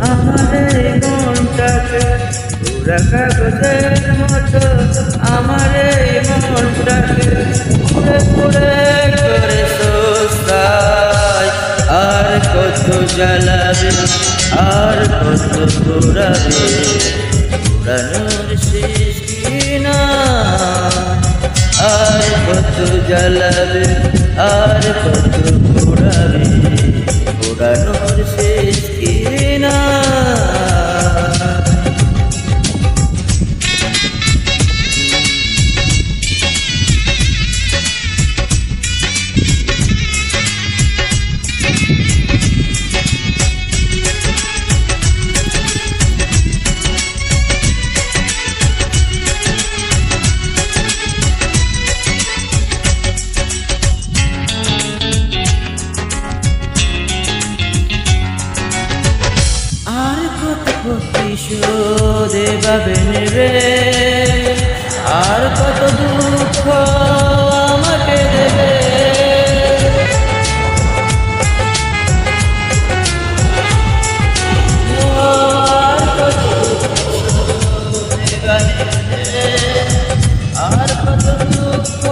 আমার মনটাকে পুরা কাগজের মতো আমার এই মনটাকে পুরে পুরে আর কত জ্বালাবে, আর কত পুরাবে পুরানোর শেষ কিনা আর কত জ্বালাবে আর কত পুরাবে পুরানোর শেষ কিনা আর প্রতিশোধে ভাবে নেবে। আর কত দুঃখ আমাকে দেবে। আর কত দুঃখ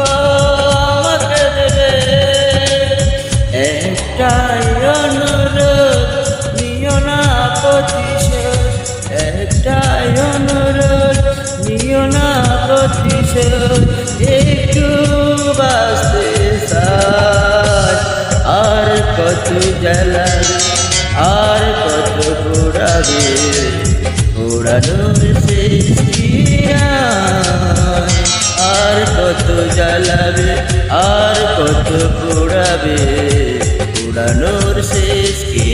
একটু বাসে সাজ আর কত জ্বালাবে আর কত পোড়াবে পোড়ানোর? আর কত জ্বালাবে, আর কত পোড়াবে পোড়ানোর শেষ কি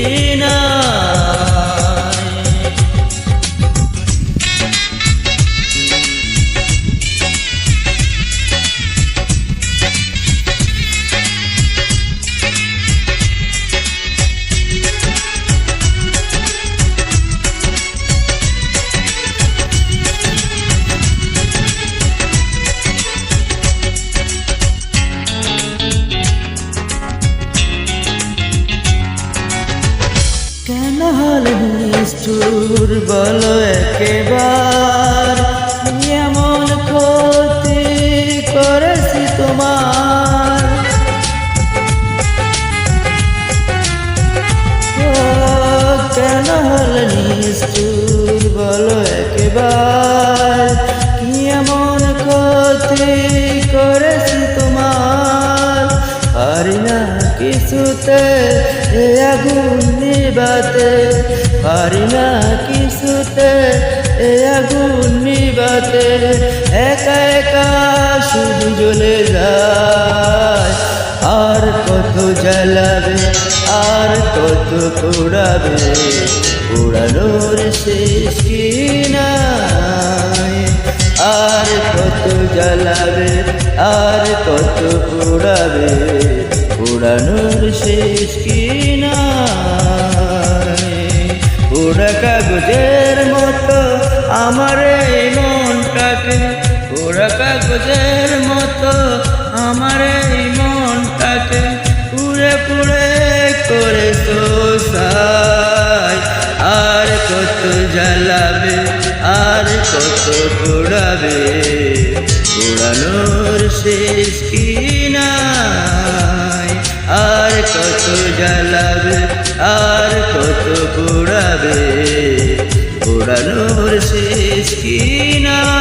কেন হলে নিষ্ঠুর বলো একেবার। এমন ক্ষতি করেছি তোমার। কেন হলে নিষ্ঠুর বলো একেবার। এমন ক্ষতি করেছি তোমার। পারি না কিছুতে এ আগুন নিবাতে পারি না কিছুতে, এ আগুন নিবাতে একা একা শুধু জ্বলে যায়। আর কত জ্বালাবে আর কত পোড়াবে পোড়ানোর শেষ কিনা আর কত জ্বালাবে, আর কত পোড়াবে পোড়ানোর শেষ কি পোড়া কাগজের মতো আমার এই মনটাকে পোড়া কাগজের মতো আমার জ্বালাবে আর কত পোড়াবে পোড়ানোর শেষ কি নাই আর কত জ্বালাবে আর কত পোড়াবে পোড়ানোর শেষ কি নাই